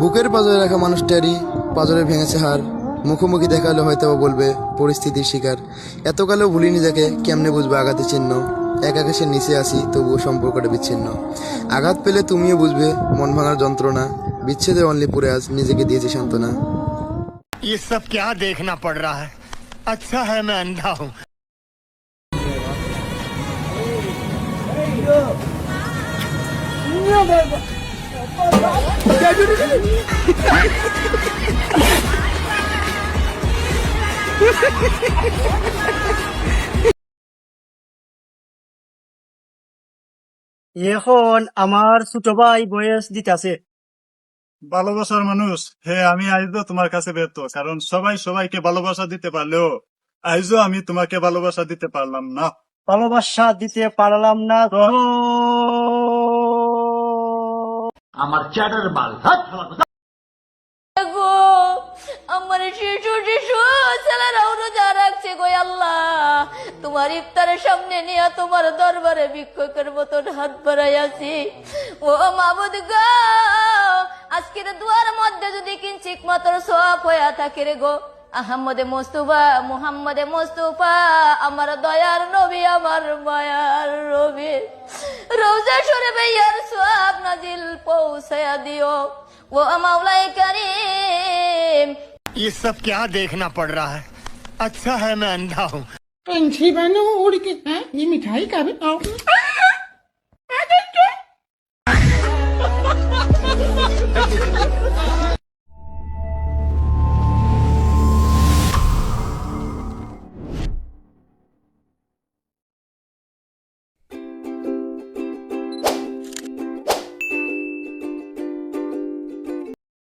বুকের পাজরে রাখা মানুষটারই পাজরে ভেঙেছে হার মুখোমুখি দেখালে হয়তো বা বলবে পরিস্থিতির শিকার এতকালেও ভুলিনি যাকে কেমনে বুঝবে আঘাতের চিহ্ন এক আকাশের নিচে আসি তবুও সম্পর্কটা বিচ্ছিন্ন আঘাত পেলে তুমিও বুঝবে মন ভাঙার যন্ত্রণা বিচ্ছেদে অনলি পুরে আজ নিজেকে দিয়েছি সান্ত্বনা ये सब क्या देखना पड़ रहा है अच्छा है मैं अंधा हूँ এখন আমার ছোট ভাই বয়স দিতেছে। ভালোবাসার মানুষ হে আমি আজও তোমার কাছে ব্যর্থ কারণ সবাই সবাইকে ভালোবাসা দিতে পারলেও আজও আমি তোমাকে ভালোবাসা দিতে পারলাম না। ভালোবাসা দিতে পারলাম না। তো গো, আমার শিশু শিশু, ছেলেরাও রোজা রাখছে গো আল্লাহ। তোমার ইফতারের সামনে নিয়ে তোমার দরবারে ভিক্ষকের মতন হাত বাড়াই আছি। ও মাবুদ গো, আজকের দুয়ার মধ্যে যদি কিঞ্চিক মাত্র সোয়াব হইয়া থাকে রে গো, আহমদে মোস্তফা, মুহাম্মদে মোস্তফা, আমার দয়ার নবী, আমার মায়ার রবি रोजा রোজা সরে स्वाब ना दिल পৌঁছায়া दियो वो মাওলাই करीम। ये सब क्या देखना पड़ रहा है? अच्छा है मैं अंधा हूँ। पंछी बनो उड़ के है? ये मिठाई का भी आओ